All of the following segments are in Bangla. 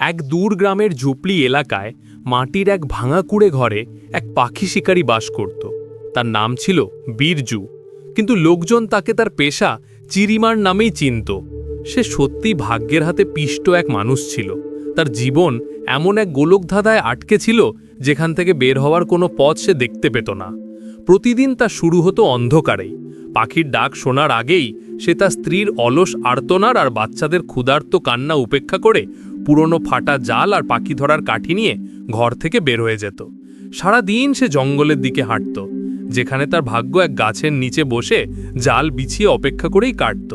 এক দূর গ্রামের ঝুপড়ি এলাকায় মাটির এক ভাঙা কুড়ে ঘরে এক পাখি শিকারী বাস করত। তার নাম ছিল বীরজু। কিন্তু লোকজন তাকে তার পেশা চিরিমার নামেই চিনত। সে সত্যি ভাগ্যের হাতে পিষ্ট এক মানুষ ছিল। তার জীবন এমন এক গোলকধাঁধায় আটকে ছিল যেখান থেকে বের হওয়ার কোনো পথ সে দেখতে পেত না। প্রতিদিন তা শুরু হতো অন্ধকারেই। পাখির ডাক শোনার আগেই সে তার স্ত্রীর অলস আর্তনার আর বাচ্চাদের ক্ষুধার্ত কান্না উপেক্ষা করে পুরনো ফাটা জাল আর পাখি ধরার কাঠি নিয়ে ঘর থেকে বের হয়ে যেত। সারা দিন সে জঙ্গলের দিকে হাঁটত, যেখানে তার ভাগ্য এক গাছের নিচে বসে জাল বিছিয়ে অপেক্ষা করেই কাটত।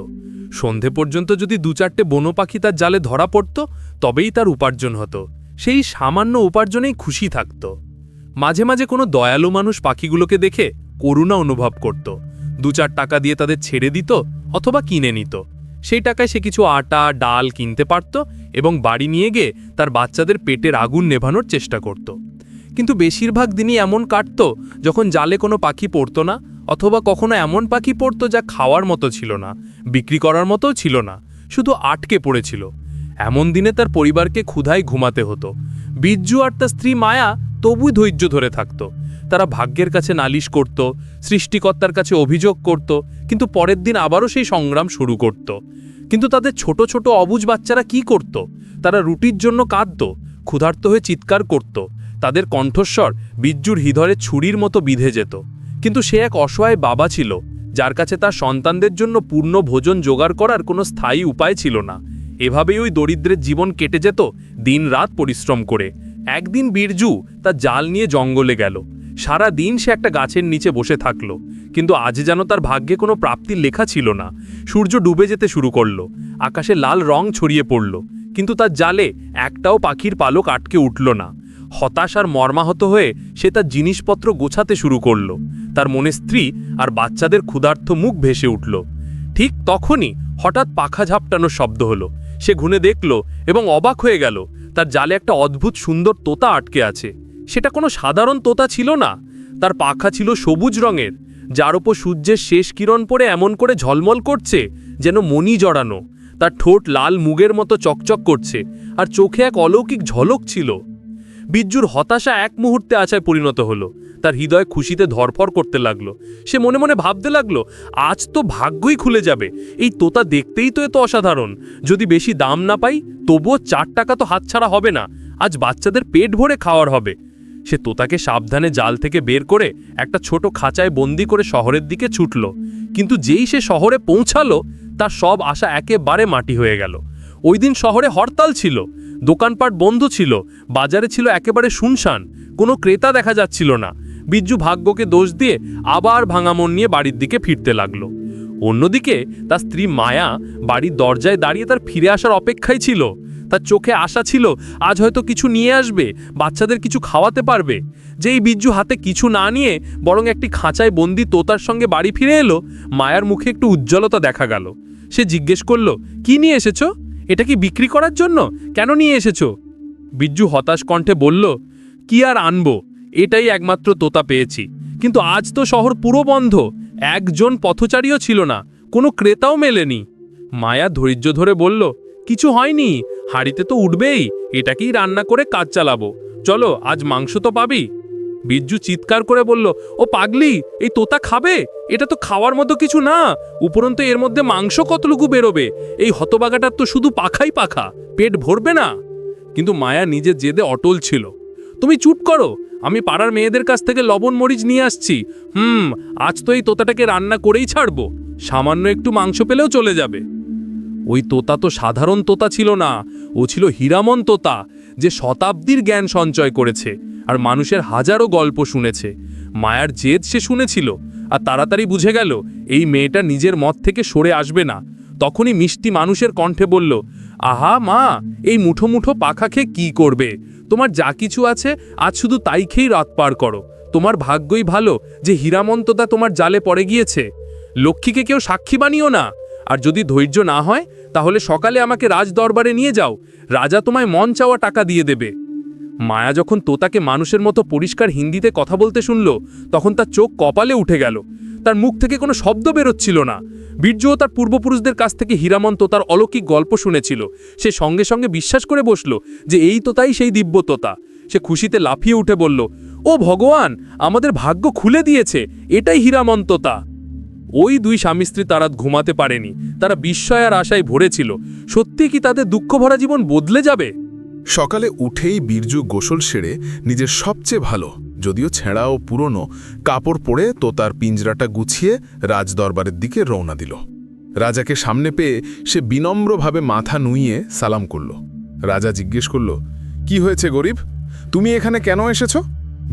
সন্ধে পর্যন্ত যদি দু চারটে বনো পাখি তার জালে ধরা পড়ত, তবেই তার উপার্জন হতো। সেই সামান্য উপার্জনেই খুশি থাকত। মাঝে মাঝে কোনো দয়ালু মানুষ পাখিগুলোকে দেখে করুণা অনুভব করত। দু চার টাকা দিয়ে তাদের ছেড়ে দিত অথবা কিনে নিত। সেই টাকায় সে কিছু আটা, ডাল কিনতে পারত এবং বাড়ি নিয়ে গিয়ে তার বাচ্চাদের পেটের আগুন নেভানোর চেষ্টা করত। কিন্তু বেশিরভাগ দিনই এমন কাটত যখন জালে কোনো পাখি পড়তো না অথবা কখনো এমন পাখি পড়তো যা খাওয়ার মতো ছিল না, বিক্রি করার মতোও ছিল না, শুধু আটকে পড়েছিল। এমন দিনে তার পরিবারকে ক্ষুধায় ঘুমাতে হতো। বিজ্জু আর তার স্ত্রী মায়া তবু ধৈর্য ধরে থাকত। তারা ভাগ্যের কাছে নালিশ করত, সৃষ্টিকর্তার কাছে অভিযোগ করত, কিন্তু পরের দিন আবারও সেই সংগ্রাম শুরু করত। কিন্তু তাদের ছোট ছোট অবুজ বাচ্চারা কি করত? তারা রুটির জন্য কাঁদত, ক্ষুধার্ত হয়ে চিৎকার করত। তাদের কণ্ঠস্বর বিজ্জুর হৃদয়ে ছুরির মতো বিধে যেত। কিন্তু সে এক অসহায় বাবা ছিল, যার কাছে তার সন্তানদের জন্য পূর্ণ ভোজন জোগাড় করার কোনো স্থায়ী উপায় ছিল না। এভাবেই ওই দরিদ্রের জীবন কেটে যেত দিন রাত পরিশ্রম করে। একদিন বীরজু তা জাল নিয়ে জঙ্গলে গেল। সারা দিন সে একটা গাছের নিচে বসে থাকল, কিন্তু আজ যেন তার ভাগ্যে কোনো প্রাপ্তির লেখা ছিল না। সূর্য ডুবে যেতে শুরু করল, আকাশে লাল রং ছড়িয়ে পড়ল, কিন্তু তার জালে একটাও পাখির পালক আটকে উঠল না। হতাশ আর মর্মাহত হয়ে সে তার জিনিসপত্র গোছাতে শুরু করল। তার মনে স্ত্রী আর বাচ্চাদের ক্ষুধার্থ মুখ ভেসে উঠল। ঠিক তখনই হঠাৎ পাখা ঝাপটানোর শব্দ হলো। সে ঘুনে দেখল এবং অবাক হয়ে গেল, তার জালে একটা অদ্ভুত সুন্দর তোতা আটকে আছে। সেটা কোনো সাধারণ তোতা ছিল না। তার পাখা ছিল সবুজ রঙের, যার ওপর সূর্যের শেষ কিরণ পড়ে এমন করে ঝলমল করছে যেন মণি জড়ানো। তার ঠোঁট লাল মুগের মতো চকচক করছে আর চোখে এক অলৌকিক ঝলক ছিল। বিজ্জুর হতাশা এক মুহূর্তে আশায় পরিণত হলো। তার হৃদয় খুশিতে ধরফর করতে লাগল। সে মনে মনে ভাবতে লাগল, আজ তো ভাগ্যই খুলে যাবে। এই তোতা দেখতেই তো এত অসাধারণ। যদি বেশি দাম না পাই, তবুও চার টাকা তো হাতছাড়া হবে না। আজ বাচ্চাদের পেট ভরে খাওয়ার হবে। সে তোতাকে সাবধানে জাল থেকে বের করে একটা ছোট খাঁচায় বন্দি করে শহরের দিকে ছুটল। কিন্তু যেই সে শহরে পৌঁছালো, তার সব আশা একেবারে মাটি হয়ে গেল। ওই দিন শহরে হরতাল ছিল, দোকানপাট বন্ধ ছিল, বাজারে ছিল একেবারে শুনশান, কোনো ক্রেতা দেখা যাচ্ছিল না। বিজ্জু ভাগ্যকে দোষ দিয়ে আবার ভাঙা মন নিয়ে বাড়ির দিকে ফিরতে লাগল। অন্যদিকে তার স্ত্রী মায়া বাড়ির দরজায় দাঁড়িয়ে তার ফিরে আসার অপেক্ষায় ছিল। তার চোখে আশা ছিল আজ হয়তো কিছু নিয়ে আসবে, বাচ্চাদের কিছু খাওয়াতে পারবে। যেই বিজ্জু হাতে কিছু না নিয়ে বরং একটি খাঁচায় বন্দি তোতার সঙ্গে বাড়ি ফিরে এলো, মায়ার মুখে একটু উজ্জ্বলতা দেখা গেল। সে জিজ্ঞেস করল, কি নিয়ে এসেছ? এটা কি বিক্রি করার জন্য? কেন নিয়ে এসেছ? বিজ্জু হতাশ কণ্ঠে বলল, কি আর আনব? এটাই একমাত্র তোতা পেয়েছি। কিন্তু আজ তো শহর পুরো বন্ধ, একজন পথচারীও ছিল না, কোনো ক্রেতাও মেলেনি। মায়া ধৈর্য ধরে বলল, কিছু হয়নি হাড়িতে তো উঠবেই, এটাকেই রান্না করে কাজ চালাবো। চলো, আজ মাংস তো পাবি। বিজ্জু চিৎকার করে বলল, ও পাগলি, এই তোতা খাবে? এটা তো খাওয়ার মতো কিছু না। উপরন্তু এর মধ্যে মাংস কতটুকু বেরোবে? এই হতবাগাটার তো শুধু পাখাই পাখা, পেট ভরবে না? কিন্তু মায়া নিজের জেদে অটল ছিল। তুমি চুপ করো, আমি পাড়ার মেয়েদের কাছ থেকে লবণ মরিচ নিয়ে আসছি। হুম, আজ তো এই তোতাটাকে রান্না করেই ছাড়বো। সামান্য একটু মাংস পেলেও চলে যাবে। ওই তোতা তো সাধারণ তোতা ছিল না। ও ছিল হীরামন তোতা, যে শতাব্দীর জ্ঞান সঞ্চয় করেছে আর মানুষের হাজারো গল্প শুনেছে। মায়ার জেদ সে শুনেছিল আর তাড়াতাড়ি বুঝে গেল এই মেয়েটা নিজের মত থেকে সরে আসবে না। তখনই মিষ্টি মানুষের কণ্ঠে বলল, আহা মা, এই মুঠো মুঠো পাখা খেয়ে কী করবে? তোমার যা কিছু আছে, আজ শুধু তাই খেয়েই রাত পার করো। তোমার ভাগ্যই ভালো যে হীরামন্ততা তোমার জালে পড়ে গিয়েছে। লক্ষ্মীকে কেউ সাক্ষী বানিও না। আর যদি ধৈর্য না হয় তাহলে সকালে আমাকে রাজ দরবারে নিয়ে যাও। রাজা তোমায় মন চাওয়া টাকা দিয়ে দেবে। মায়া যখন তোতাকে মানুষের মতো পরিষ্কার হিন্দিতে কথা বলতে শুনল, তখন তার চোখ কপালে উঠে গেল। তার মুখ থেকে কোনো শব্দ বেরোচ্ছিল না। বীর্যও তার পূর্বপুরুষদের কাছ থেকে হীরামন তোতার অলৌকিক গল্প শুনেছিল। সে সঙ্গে সঙ্গে বিশ্বাস করে বসল যে এই তোতাই সেই দিব্য তোতা। সে খুশিতে লাফিয়ে উঠে বলল, ও ভগবান, আমাদের ভাগ্য খুলে দিয়েছে। এটাই হীরামন্ততা ওই দুই স্বামী স্ত্রী তারা ঘুমাতে পারেনি। তারা বিস্ময় আর আশায় ভরেছিল সত্যি কি তাদের দুঃখ ভরা জীবন বদলে যাবে? সকালে উঠেই বীরজু গোসল সেরে নিজের সবচেয়ে ভালো, যদিও ছেঁড়া ও পুরনো, কাপড় পরে তো তার পিঞ্জরাটা গুছিয়ে রাজদরবারের দিকে রওনা দিল। রাজাকে সামনে পেয়ে সে বিনম্রভাবে মাথা নুইয়ে সালাম করল। রাজা জিজ্ঞেস করল, কি হয়েছে গরিব? তুমি এখানে কেন এসেছ?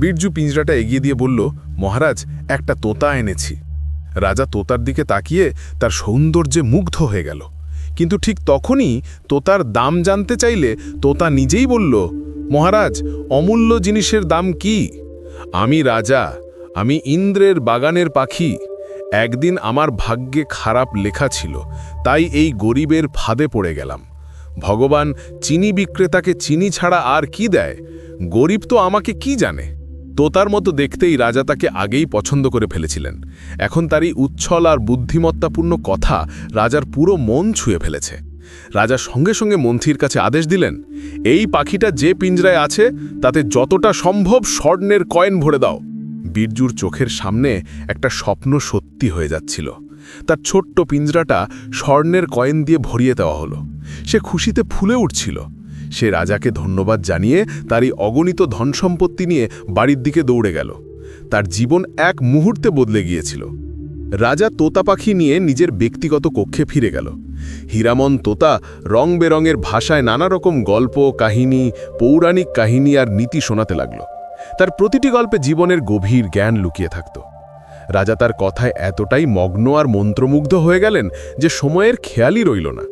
বীরজু পিঞ্জরাটা এগিয়ে দিয়ে বলল, মহারাজ, একটা তোতা এনেছি। রাজা তোতার দিকে তাকিয়ে তার সৌন্দর্যে মুগ্ধ হয়ে গেল। কিন্তু ঠিক তখনই তোতার দাম জানতে চাইলে তোতা নিজেই বলল, মহারাজ, অমূল্য জিনিসের দাম কি? আমি রাজা, আমি ইন্দ্রের বাগানের পাখি। একদিন আমার ভাগ্যে খারাপ লেখা ছিল, তাই এই গরিবের ফাঁদে পড়ে গেলাম। ভগবান চিনি বিক্রেতাকে চিনি ছাড়া আর কি দেয়? গরিব তো আমাকে কি জানে? তোতার মতো দেখতেই রাজা তাকে আগেই পছন্দ করে ফেলেছিলেন। এখন তার এই উচ্ছল আর বুদ্ধিমত্তাপূর্ণ কথা রাজার পুরো মন ছুঁয়ে ফেলেছে। রাজা সঙ্গে সঙ্গে মন্ত্রীর কাছে আদেশ দিলেন, এই পাখিটা যে পিঞ্জরায় আছে, তাতে যতটা সম্ভব স্বর্ণের কয়েন ভরে দাও। বীরজুর চোখের সামনে একটা স্বপ্ন সত্যি হয়ে যাচ্ছিল। তার ছোট্ট পিঞ্জরাটা স্বর্ণের কয়েন দিয়ে ভরিয়ে দেওয়া হলো। সে খুশিতে ফুলে উঠছিল। সে রাজাকে ধন্যবাদ জানিয়ে তার এই অগণিত ধনসম্পত্তি নিয়ে বাড়ির দিকে দৌড়ে গেল। তার জীবন এক মুহূর্তে বদলে গিয়েছিল। রাজা তোতা পাখি নিয়ে নিজের ব্যক্তিগত কক্ষে ফিরে গেল। হীরামন তোতা রং বেরঙের ভাষায় নানা রকম গল্প, কাহিনী, পৌরাণিক কাহিনী আর নীতি শোনাতে লাগল। তার প্রতিটি গল্পে জীবনের গভীর জ্ঞান লুকিয়ে থাকত। রাজা তার কথায় এতটাই মগ্ন আর মন্ত্রমুগ্ধ হয়ে গেলেন যে সময়ের খেয়ালই রইল না।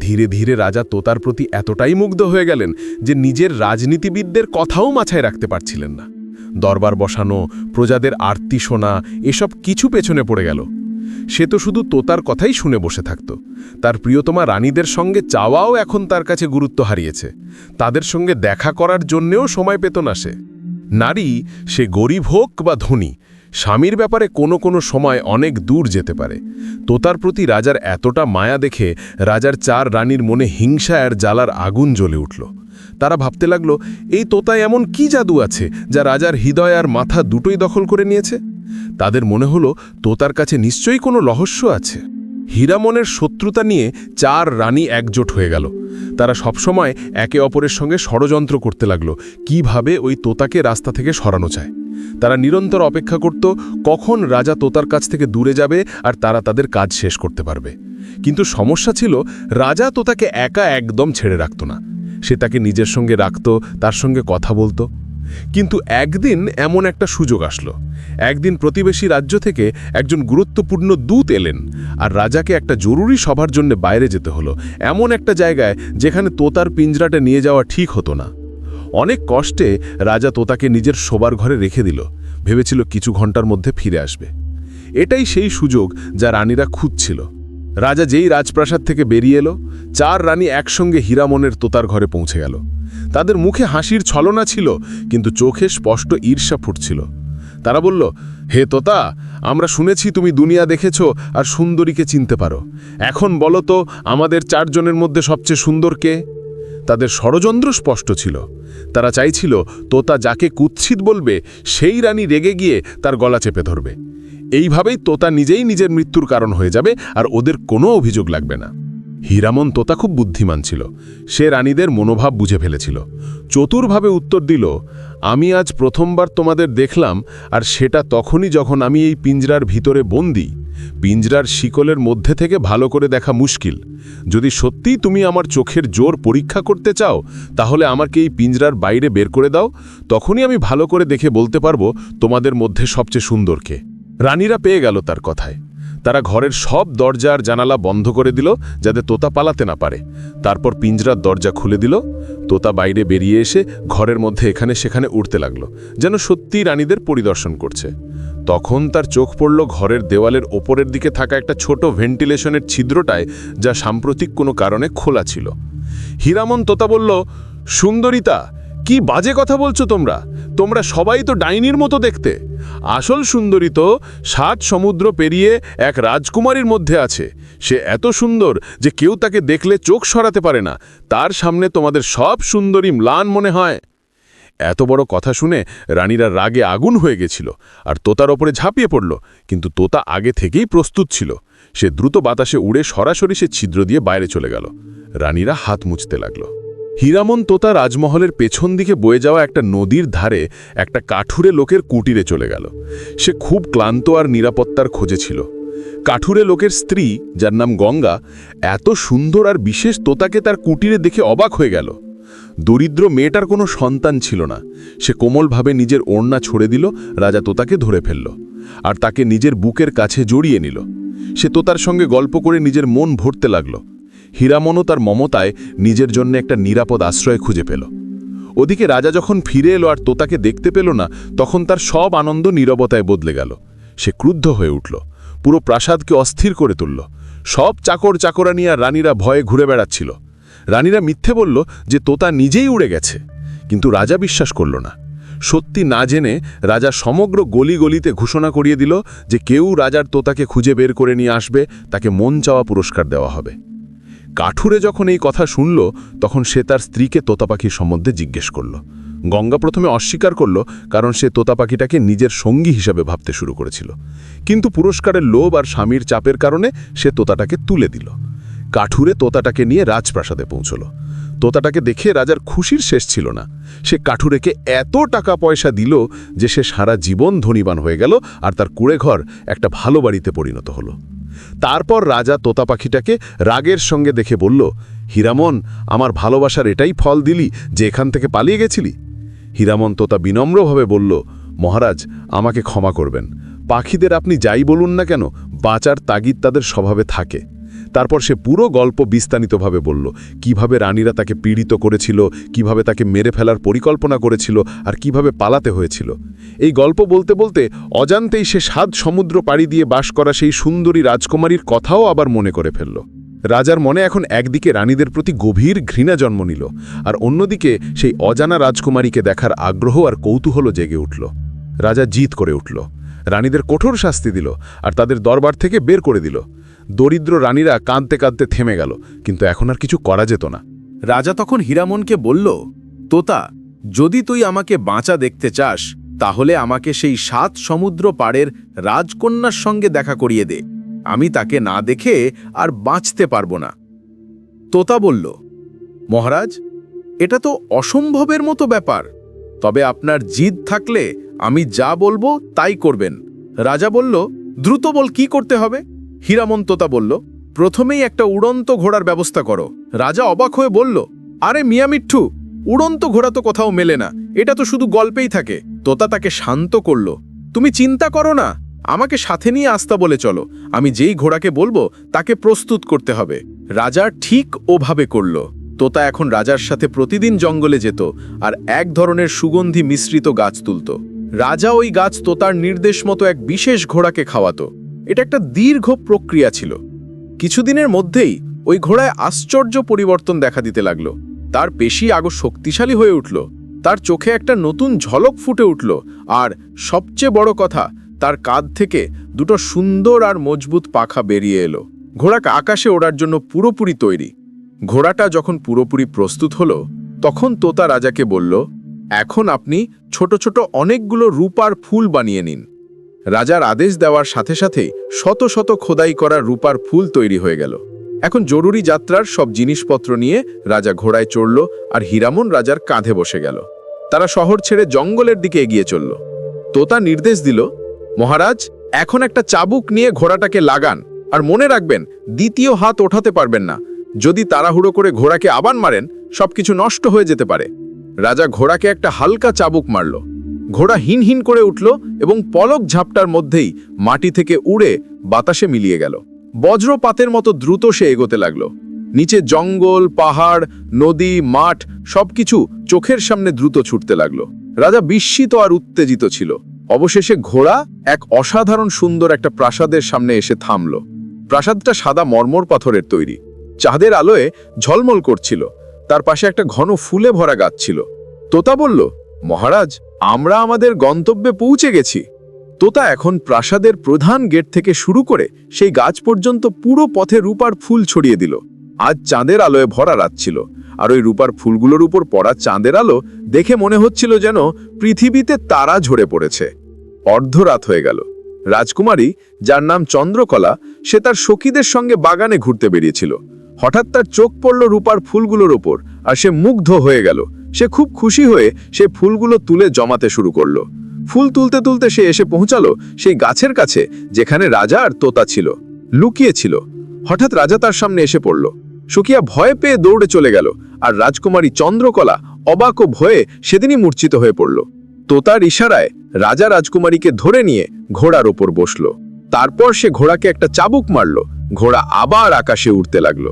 ধীরে ধীরে রাজা তোতার প্রতি এতটাই মুগ্ধ হয়ে গেলেন যে নিজের রাজনীতিবিদদের কথাও মাথায় রাখতে পারছিলেন না। দরবার বসানো, প্রজাদের আরতি শোনা, এসব কিছু পেছনে পড়ে গেল। সে তো শুধু তোতার কথাই শুনে বসে থাকত। তার প্রিয়তমা রানীদের সঙ্গে চাওয়াও এখন তার কাছে গুরুত্ব হারিয়েছে। তাদের সঙ্গে দেখা করার জন্যেও সময় পেত না সে। নারী সে গরিব হোক বা ধনী স্বামীর ব্যাপারে কোনো কোনো সময় অনেক দূর যেতে পারে। তোতার প্রতি রাজার এতটা মায়া দেখে রাজার চার রানীর মনে হিংসা আর জ্বালার আগুন জ্বলে উঠল। তারা ভাবতে লাগল, এই তোতায় এমন কি জাদু আছে যা রাজার হৃদয় আর মাথা দুটোই দখল করে নিয়েছে? তাদের মনে হলো, তোতার কাছে নিশ্চয়ই কোনো রহস্য আছে। হীরামনের শত্রুতা নিয়ে চার রানী একজোট হয়ে গেল। তারা সবসময় একে অপরের সঙ্গে ষড়যন্ত্র করতে লাগল, কীভাবে ওই তোতাকে রাস্তা থেকে সরানো যায়। তারা নিরন্তর অপেক্ষা করত কখন রাজা তোতার কাছ থেকে দূরে যাবে আর তারা তাদের কাজ শেষ করতে পারবে। কিন্তু সমস্যা ছিল, রাজা তোতাকে একা একদম ছেড়ে রাখত না। সে তাকে নিজের সঙ্গে রাখত, তার সঙ্গে কথা বলতো। কিন্তু একদিন এমন একটা সুযোগ আসলো। একদিন প্রতিবেশী রাজ্য থেকে একজন গুরুত্বপূর্ণ দূত এলেন আর রাজাকে একটা জরুরি সভার জন্য বাইরে যেতে হলো। এমন একটা জায়গায় যেখানে তোতার পিঞ্জরাটা নিয়ে যাওয়া ঠিক হতো না। অনেক কষ্টে রাজা তোতাকে নিজের শোবার ঘরে রেখে দিল। ভেবেছিল কিছু ঘণ্টার মধ্যে ফিরে আসবে। এটাই সেই সুযোগ যা রানীরা খুঁজছিল। রাজা যেই রাজপ্রাসাদ থেকে বেরিয়ে এলো, চার রানী একসঙ্গে হীরামনের তোতার ঘরে পৌঁছে গেল। তাদের মুখে হাসির ছলনা ছিল, কিন্তু চোখে স্পষ্ট ঈর্ষা ফুটছিল। তারা বলল, হে তোতা, আমরা শুনেছি তুমি দুনিয়া দেখেছ আর সুন্দরীকে চিনতে পারো। এখন বলো তো, আমাদের চারজনের মধ্যে সবচেয়ে সুন্দর কে? তাদের ষড়যন্ত্র স্পষ্ট ছিল। তারা চাইছিল, তোতা যাকে কুৎসিত বলবে, সেই রানী রেগে গিয়ে তার গলা চেপে ধরবে। এইভাবেই তোতা নিজেই নিজের মৃত্যুর কারণ হয়ে যাবে, আর ওদের কোনো অভিযোগ লাগবে না। হীরামন তোতা খুব বুদ্ধিমান ছিল। সে রানীদের মনোভাব বুঝে ফেলেছিল। চতুরভাবে উত্তর দিল, আমি আজ প্রথমবার তোমাদের দেখলাম, আর সেটা তখনই যখন আমি এই পিঞ্জরার ভিতরে বন্দি পিঞ্জরার শিকলের মধ্যে থেকে ভালো করে দেখা মুশকিল। যদি সত্যিই তুমি আমার চোখের জোর পরীক্ষা করতে চাও, তাহলে আমাকে এই পিঞ্জরার বাইরে বের করে দাও, তখনই আমি ভালো করে দেখে বলতে পারব তোমাদের মধ্যে সবচেয়ে সুন্দরকে। রানীরা পেয়ে গেল তার কথায়। তারা ঘরের সব দরজা আর জানালা বন্ধ করে দিল, যাতে তোতা পালাতে না পারে। তারপর পিঞ্জরার দরজা খুলে দিল। তোতা বাইরে বেরিয়ে এসে ঘরের মধ্যে এখানে সেখানে উঠতে লাগল, যেন সত্যি রানীদের পরিদর্শন করছে। তখন তার চোখ পড়ল ঘরের দেওয়ালের ওপরের দিকে থাকা একটা ছোট ভেন্টিলেশনের ছিদ্রটায় যা সাম্প্রতিক কোনো কারণে খোলা ছিল। হীরামন তোতা বলল, সুন্দরিতা, কি বাজে কথা বলছো তোমরা? তোমরা সবাই তো ডাইনির মতো দেখতে। আসল সুন্দরী তো সাত সমুদ্র পেরিয়ে এক রাজকুমারীর মধ্যে আছে। সে এত সুন্দর যে কেউ তাকে দেখলে চোখ সরাতে পারে না। তার সামনে তোমাদের সব সুন্দরী ম্লান মনে হয়। এত বড় কথা শুনে রানীরা রাগে আগুন হয়ে গেছিল আর তোতার ওপরে ঝাঁপিয়ে পড়ল, কিন্তু তোতা আগে থেকেই প্রস্তুত ছিল। সে দ্রুত বাতাসে উড়ে সরাসরি সে ছিদ্র দিয়ে বাইরে চলে গেল। রানীরা হাত মুছতে লাগল। হীরামন তোতা রাজমহলের পেছন দিকে বয়ে যাওয়া একটা নদীর ধারে একটা কাঠুরে লোকের কুটিরে চলে গেল। সে খুব ক্লান্ত আর নিরাপত্তার খোঁজে ছিল। কাঠুরে লোকের স্ত্রী, যার নাম গঙ্গা, এত সুন্দর আর বিশেষ তোতাকে তার কুটিরে দেখে অবাক হয়ে গেল। দরিদ্র মেয়েটার কোনো সন্তান ছিল না। সে কোমলভাবে নিজের ওড়না ছড়ে দিল, রাজা তোতাকে ধরে ফেলল, আর তাকে নিজের বুকের কাছে জড়িয়ে নিল। সে তোতার সঙ্গে গল্প করে নিজের মন ভরতে লাগল। হীরামনও তার মমতায় নিজের জন্য একটা নিরাপদ আশ্রয় খুঁজে পেল। ওদিকে রাজা যখন ফিরে এলো আর তোতাকে দেখতে পেল না, তখন তার সব আনন্দ নীরবতায় বদলে গেল। সে ক্রুদ্ধ হয়ে উঠল, পুরো প্রাসাদকে অস্থির করে তুলল। সব চাকর চাকরানি আর রানীরা ভয়ে ঘুরে বেড়াচ্ছিল। রানীরা মিথ্যে বলল যে তোতা নিজেই উড়ে গেছে। কিন্তু রাজা বিশ্বাস করল না। সত্যি না জেনে রাজা সমগ্র গলি গলিতে ঘোষণা করিয়ে দিল যে কেউ রাজার তোতাকে খুঁজে বের করে নিয়ে আসবে, তাকে মন চাওয়া পুরস্কার দেওয়া হবে। কাঠুরে যখন এই কথা শুনল, তখন সে তার স্ত্রীকে তোতা পাখির সম্বন্ধে জিজ্ঞেস করল। গঙ্গা প্রথমে অস্বীকার করল, কারণ সে তোতা পাখিটাকে নিজের সঙ্গী হিসাবে ভাবতে শুরু করেছিল। কিন্তু পুরস্কারের লোভ আর স্বামীর চাপের কারণে সে তোতাটাকে তুলে দিল। কাঠুরে তোতাটাকে নিয়ে রাজপ্রাসাদে পৌঁছল। তোতাটাকে দেখে রাজার খুশির শেষ ছিল না। সে কাঠুরেকে এত টাকা পয়সা দিল যে সে সারা জীবন ধনীবান হয়ে গেল আর তার কুড়েঘর একটা ভালো বাড়িতে পরিণত হলো। তারপর রাজা তোতা পাখিটাকে রাগের সঙ্গে দেখে বলল, হীরামন, আমার ভালোবাসার এটাই ফল দিলি যে এখান থেকে পালিয়ে গেছিলি? হীরামন তোতা বিনম্রভাবে বলল, মহারাজ, আমাকে ক্ষমা করবেন। পাখিদের আপনি যাই বলুন না কেন, বাঁচার তাগিদ তাদের স্বভাবে থাকে। তারপর সে পুরো গল্প বিস্তারিতভাবে বলল, কীভাবে রানীরা তাকে পীড়িত করেছিল, কীভাবে তাকে মেরে ফেলার পরিকল্পনা করেছিল আর কীভাবে পালাতে হয়েছিল। এই গল্প বলতে বলতে অজান্তেই সে সাত সমুদ্র পাড়ি দিয়ে বাস করা সেই সুন্দরী রাজকুমারীর কথাও আবার মনে করে ফেলল। রাজার মনে এখন একদিকে রানীদের প্রতি গভীর ঘৃণা জন্ম নিল আর অন্যদিকে সেই অজানা রাজকুমারীকে দেখার আগ্রহ আর কৌতূহল জেগে উঠল। রাজা জিত করে উঠল। রানীদের কঠোর শাস্তি দিল আর তাদের দরবার থেকে বের করে দিল। দরিদ্র রানীরা কাঁদতে কাঁদতে থেমে গেল, কিন্তু এখন আর কিছু করা যেত না। রাজা তখন হীরামনকে বলল, তোতা, যদি তুই আমাকে বাঁচা দেখতে চাস, তাহলে আমাকে সেই সাত সমুদ্র পাড়ের রাজকন্যার সঙ্গে দেখা করিয়ে দে। আমি তাকে না দেখে আর বাঁচতে পারব না। তোতা বলল, মহারাজ, এটা তো অসম্ভবের মতো ব্যাপার। তবে আপনার জিদ থাকলে আমি যা বলব তাই করবেন। রাজা বলল, দ্রুত বল, কি করতে হবে? হীরামন তোতা বলল, প্রথমেই একটা উড়ন্ত ঘোড়ার ব্যবস্থা করো। রাজা অবাক হয়ে বলল, আরে মিয়া মিঠু, উড়ন্ত ঘোড়া তো কোথাও মেলে না, এটা তো শুধু গল্পেই থাকে। তোতা তাকে শান্ত করল, তুমি চিন্তা করো না, আমাকে সাথে নিয়ে আসতা বলে চলো, আমি যেই ঘোড়াকে বলব তাকে প্রস্তুত করতে হবে। রাজা ঠিক ওভাবে করল। তোতা এখন রাজার সাথে প্রতিদিন জঙ্গলে যেত আর এক ধরনের সুগন্ধি মিশ্রিত গাছ তুলত। রাজা ওই গাছ তোতার নির্দেশ মতো এক বিশেষ ঘোড়াকে খাওয়াতো। এটা একটা দীর্ঘ প্রক্রিয়া ছিল। কিছুদিনের মধ্যেই ওই ঘোড়ায় আশ্চর্য পরিবর্তন দেখা দিতে লাগল। তার পেশি আগো শক্তিশালী হয়ে উঠল। তার চোখে একটা নতুন ঝলক ফুটে উঠল। আর সবচেয়ে বড় কথা, তার কাঁধ থেকে দুটো সুন্দর আর মজবুত পাখা বেরিয়ে এলো। ঘোড়াকে আকাশে ওড়ার জন্য পুরোপুরি তৈরি। ঘোড়াটা যখন পুরোপুরি প্রস্তুত হলো, তখন তোতা রাজাকে বলল, এখন আপনি ছোট ছোট অনেকগুলো রূপার ফুল বানিয়ে নিন। রাজার আদেশ দেওয়ার সাথে সাথেই শত শত খোদাই করা রূপার ফুল তৈরি হয়ে গেল। এখন জরুরি যাত্রার সব জিনিসপত্র নিয়ে রাজা ঘোড়ায় চড়ল আর হীরামন রাজার কাঁধে বসে গেল। তারা শহর ছেড়ে জঙ্গলের দিকে এগিয়ে চলল। তোতা নির্দেশ দিল, মহারাজ, এখন একটা চাবুক নিয়ে ঘোড়াটাকে লাগান আর মনে রাখবেন, দ্বিতীয় হাত ওঠাতে পারবেন না। যদি তাড়াহুড়ো করে ঘোড়াকে আবার মারেন, সবকিছু নষ্ট হয়ে যেতে পারে। রাজা ঘোড়াকে একটা হালকা চাবুক মারল। ঘোড়া হিন হিন করে উঠল এবং পলক ঝাপটার মধ্যেই মাটি থেকে উড়ে বাতাসে মিলিয়ে গেল। বজ্রপাতের মতো দ্রুত সে এগোতে লাগল। নিচে জঙ্গল, পাহাড়, নদী, মাঠ সবকিছু চোখের সামনে দ্রুত ছুটতে লাগল। রাজা বিস্মিত আর উত্তেজিত ছিল। অবশেষে ঘোড়া এক অসাধারণ সুন্দর একটা প্রাসাদের সামনে এসে থামল। প্রাসাদটা সাদা মর্মর পাথরের তৈরি। চাঁদের আলোয় ঝলমল করছিল। তার পাশে একটা ঘন ফুলে ভরা গাছ ছিল। তোতা বলল, মহারাজ আমরা আমাদের গন্তব্যে পৌঁছে গেছি। তোতা এখন প্রাসাদের প্রধান গেট থেকে শুরু করে সেই গাছ পর্যন্ত পুরো পথে রূপার ফুল ছড়িয়ে দিল। আজ চাঁদের আলোয় ভরা রাত ছিল, আর ওই রূপার ফুলগুলোর উপর পড়া চাঁদের আলো দেখে মনে হচ্ছিল যেন পৃথিবীতে তারা ঝরে পড়েছে। অর্ধরাত হয়ে গেল। রাজকুমারী, যার নাম চন্দ্রকলা, সে তার সখীদের সঙ্গে বাগানে ঘুরতে বেরিয়েছিল। হঠাৎ তার চোখ পড়ল রূপার ফুলগুলোর ওপর আর সে মুগ্ধ হয়ে গেল। সে খুব খুশি হয়ে সে ফুলগুলো তুলে জমাতে শুরু করল। ফুল তুলতে তুলতে সে এসে পৌঁছালো সেই গাছের কাছে, যেখানে রাজা আর তোতা ছিল। লুকিয়ে ছিল। হঠাৎ রাজা তার সামনে এসে পড়ল। সুকিয়া ভয় পেয়ে দৌড়ে চলে গেল আর রাজকুমারী চন্দ্রকলা অবাক ও ভয়ে সেদিনই মূর্ছিত হয়ে পড়ল। তোতার ইশারায় রাজা রাজকুমারীকে ধরে নিয়ে ঘোড়ার ওপর বসল। তারপর সে ঘোড়াকে একটা চাবুক মারল। ঘোড়া আবার আকাশে উঠতে লাগল।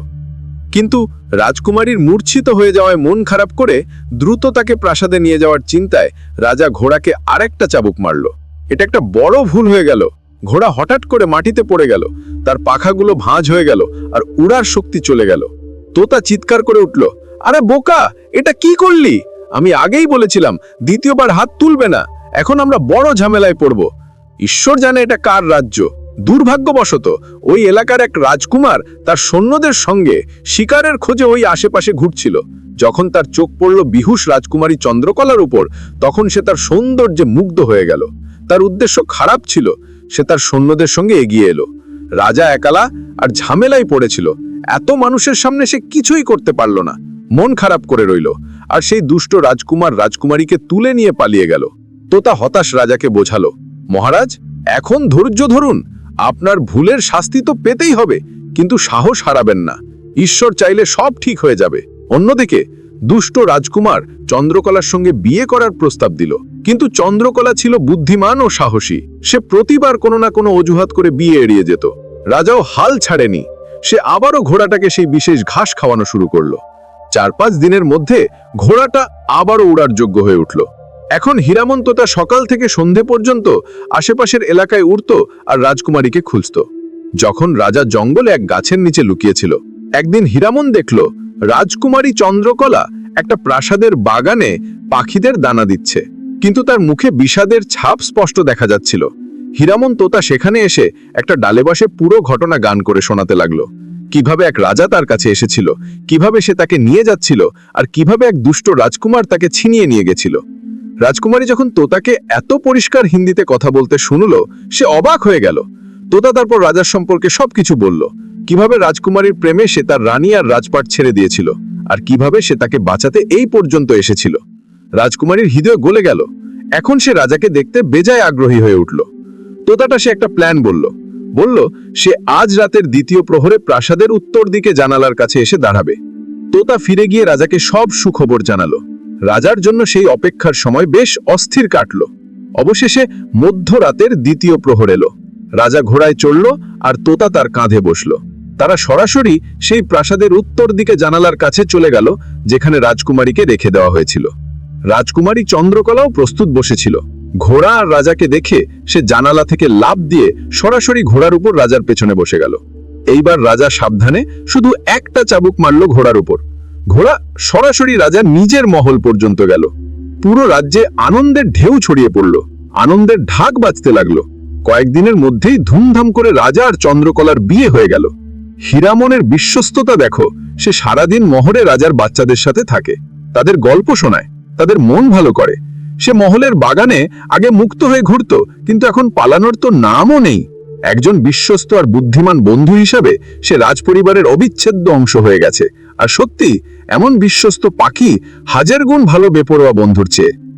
কিন্তু রাজকুমারীর মূর্ছিত হয়ে যাওয়ায় মন খারাপ করে দ্রুত তাকে প্রাসাদে নিয়ে যাওয়ার চিন্তায় রাজা ঘোড়াকে আরেকটা চাবুক মারল। এটা একটা বড় ভুল হয়ে গেল। ঘোড়া হঠাৎ করে মাটিতে পড়ে গেল, তার পাখাগুলো ভাঁজ হয়ে গেল আর উড়ার শক্তি চলে গেল। তোতা চিৎকার করে উঠল, আরে বোকা, এটা কি করলি? আমি আগেই বলেছিলাম, দ্বিতীয়বার হাত তুলবে না, এখন আমরা বড় ঝামেলায় পড়ব। ঈশ্বর জানে এটা কার রাজ্য। দুর্ভাগ্যবশত, ওই এলাকার এক রাজকুমার তার সৈন্যদের সঙ্গে শিকারের খোঁজে ওই আশেপাশে ঘুরছিল। যখন তার চোখ পড়ল বিহুষ রাজকুমারী চন্দ্রকলার উপর, তখন সে তার সৌন্দর্যে মুগ্ধ হয়ে গেল। তার উদ্দেশ্য খারাপ ছিল। সে তার সৈন্যদের সঙ্গে এগিয়ে এলো। রাজা একালা আর ঝামেলায় পড়েছিল। এত মানুষের সামনে সে কিছুই করতে পারল না। মন খারাপ করে রইল। আর সেই দুষ্ট রাজকুমার রাজকুমারীকে তুলে নিয়ে পালিয়ে গেল। তোতা হতাশ রাজাকে বোঝালো, মহারাজ, এখন ধৈর্য ধরুন। আপনার ভুলের শাস্তি তো পেতেই হবে, কিন্তু সাহস হারাবেন না। ঈশ্বর চাইলে সব ঠিক হয়ে যাবে। অন্যদিকে, দুষ্ট রাজকুমার চন্দ্রকলার সঙ্গে বিয়ে করার প্রস্তাব দিল। কিন্তু চন্দ্রকলা ছিল বুদ্ধিমান ও সাহসী। সে প্রতিবার কোনো না কোনো অজুহাত করে বিয়ে এড়িয়ে যেত। রাজাও হাল ছাড়েনি। সে আবারও ঘোড়াটাকে সেই বিশেষ ঘাস খাওয়ানো শুরু করল। চার পাঁচ দিনের মধ্যে ঘোড়াটা আবারও উড়ার যোগ্য হয়ে উঠল। এখন হীরামন্ত তা সকাল থেকে সন্ধে পর্যন্ত আশেপাশের এলাকায় উড়ত আর রাজকুমারীকে খুঁজত। যখন রাজা জঙ্গলে এক গাছের নিচে লুকিয়েছিল, একদিন হীরামন দেখল রাজকুমারী চন্দ্রকলা একটা প্রাসাদের বাগানে পাখিদের দানা দিচ্ছে। কিন্তু তার মুখে বিষাদের ছাপ স্পষ্ট দেখা যাচ্ছিল। হীরামন তোতা সেখানে এসে একটা ডালে বসে পুরো ঘটনা গান করে শোনাতে লাগল। কীভাবে এক রাজা তার কাছে এসেছিল, কীভাবে সে তাকে নিয়ে যাচ্ছিল, আর কীভাবে এক দুষ্ট রাজকুমার তাকে ছিনিয়ে নিয়ে গেছিল। রাজকুমারী যখন তোতাকে এত পরিষ্কার হিন্দিতে কথা বলতে শুনল, সে অবাক হয়ে গেল। তোতা তারপর রাজার সম্পর্কে সবকিছু বলল। কীভাবে রাজকুমারীর প্রেমে সে তার রানী আর রাজপাট ছেড়ে দিয়েছিল, আর কীভাবে সে তাকে বাঁচাতে এই পর্যন্ত এসেছিল। রাজকুমারীর হৃদয় গলে গেল। এখন সে রাজাকে দেখতে বেজায় আগ্রহী হয়ে উঠল। তোতাটা সে একটা প্ল্যান বলল। বলল, সে আজ রাতের দ্বিতীয় প্রহরে প্রাসাদের উত্তর দিকে জানালার কাছে এসে দাঁড়াবে। তোতা ফিরে গিয়ে রাজাকে সব সুখবর জানালো। রাজার জন্য সেই অপেক্ষার সময় বেশ অস্থির কাটল। অবশেষে মধ্যরাতের দ্বিতীয় প্রহর এলো। রাজা ঘোড়ায় চড়ল আর তোতা তার কাঁধে বসল। তারা সরাসরি সেই প্রাসাদের উত্তর দিকে জানালার কাছে চলে গেল, যেখানে রাজকুমারীকে রেখে দেওয়া হয়েছিল। রাজকুমারী চন্দ্রকলাও প্রস্তুত বসেছিল। ঘোড়া আর রাজাকে দেখে সে জানালা থেকে লাভ দিয়ে সরাসরি ঘোড়ার উপর রাজার পেছনে বসে গেল। এইবার রাজা সাবধানে শুধু একটা চাবুক মারল ঘোড়ার উপর। ঘোড়া সরাসরি রাজা নিজের মহল পর্যন্ত গেল। পুরো রাজ্যে আনন্দের ঢেউ ছড়িয়ে পড়ল। আনন্দের ঢাক বাজতে লাগল। কয়েকদিনের মধ্যেই ধুমধাম করে রাজা আর চন্দ্রকলার বিয়ে হয়ে গেল। হীরামনের বিশ্বস্ততা দেখো, সে সারাদিন মহরে রাজার বাচ্চাদের সাথে থাকে। তাদের গল্প শোনায়, তাদের মন ভালো করে। সে মহলের বাগানে আগে মুক্ত হয়ে ঘুরত, কিন্তু এখন পালানোর তো নামও নেই। একজন বিশ্বস্ত আর বুদ্ধিমান বন্ধু হিসাবে সে রাজপরিবারের অবিচ্ছেদ্য অংশ হয়ে গেছে। আর সত্যি, এমন বিশ্বস্ত পাখি হাজার গুণ ভালো বেপরোয়া বন্ধুর চেয়ে।